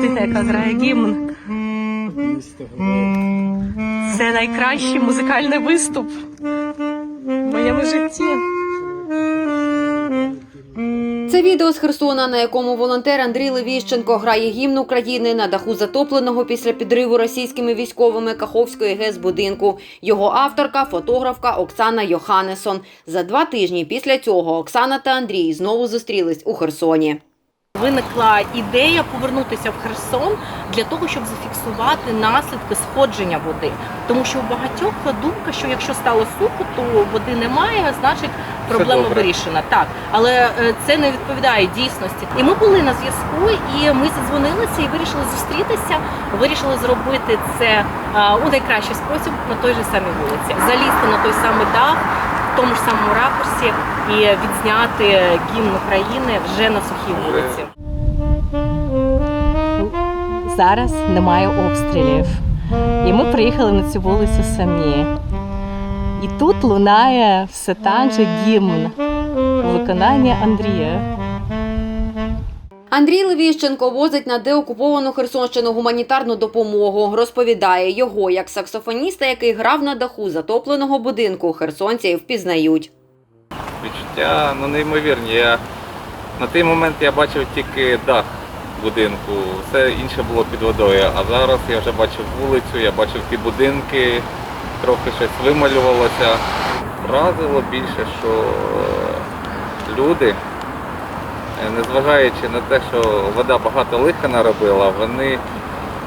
Дитина, яка грає гімн. Це найкращий музикальний виступ в моєму житті. Це відео з Херсона, на якому волонтер Андрій Левіщенко грає гімн України на даху затопленого після підриву російськими військовими Каховської ГЕС будинку. Його авторка, фотографка Оксана Йоханесон. За два тижні після цього Оксана та Андрій знову зустрілись у Херсоні. Виникла ідея повернутися в Херсон для того, щоб зафіксувати наслідки сходження води. Тому що у багатьох думка, що якщо стало сухо, то води немає, значить проблема вирішена. Так, але е, це не відповідає дійсності. І ми були на зв'язку, і ми задзвонилися і вирішили зустрітися. Вирішили зробити це е, у найкращий спосіб на той же самій вулиці. Залізти на той самий дах. Тому ж самому ракурсі і відзняти гімн України вже на сухій вулиці. Зараз немає обстрілів, і ми приїхали на цю вулицю самі. І тут лунає все так же гімн виконання Андрія. Андрій Левіщенко возить на деокуповану Херсонщину гуманітарну допомогу. Розповідає його як саксофоніста, який грав на даху затопленого будинку. Херсонці впізнають. Відчуття ну, неймовірні. Я, на той момент я бачив тільки дах будинку, все інше було під водою. А зараз я вже бачив вулицю, я бачив ті будинки, трохи щось вималювалося. Вразило більше, що е, люди, незважаючи на те, що вода багато лиха наробила, вони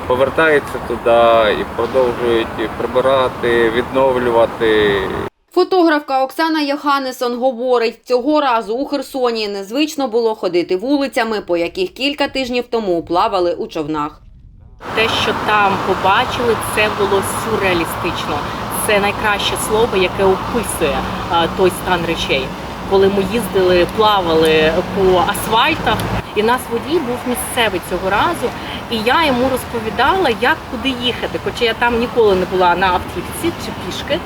повертаються туди і продовжують прибирати, відновлювати. Фотографка Оксана Йоханесон говорить, цього разу у Херсоні незвично було ходити вулицями, по яких кілька тижнів тому плавали у човнах. Те, що там побачили, це було сюрреалістично. Це найкраще слово, яке описує той стан речей. Коли ми їздили, плавали по асфальтах, і нас водій був місцевий цього разу, і я йому розповідала, як куди їхати. Хоча я там ніколи не була на автівці чи пішки,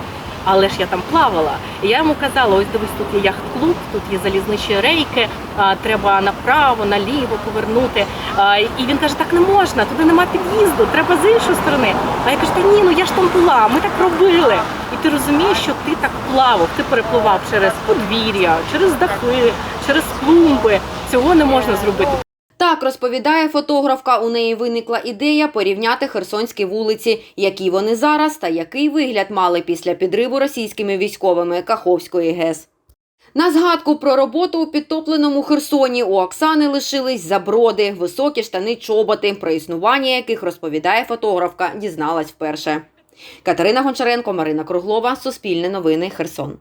але ж я там плавала. І я йому казала: ось дивись, тут є яхт-клуб, тут є залізничні рейки, треба направо, наліво повернути. І він каже, так не можна, туди нема під'їзду, треба з іншої сторони. А я кажу, та ні, ну я ж там була, ми так робили. І ти розумієш, що ти так плавав, ти перепливав через подвір'я, через дахи, через клумби. Цього не можна зробити. Так розповідає фотографка. У неї виникла ідея порівняти херсонські вулиці, які вони зараз та який вигляд мали після підриву російськими військовими Каховської ГЕС. На згадку про роботу у підтопленому Херсоні у Оксани лишились заброди, високі штани чоботи, про існування яких розповідає фотографка, дізналась вперше. Катерина Гончаренко, Марина Круглова, Суспільне новини, Херсон.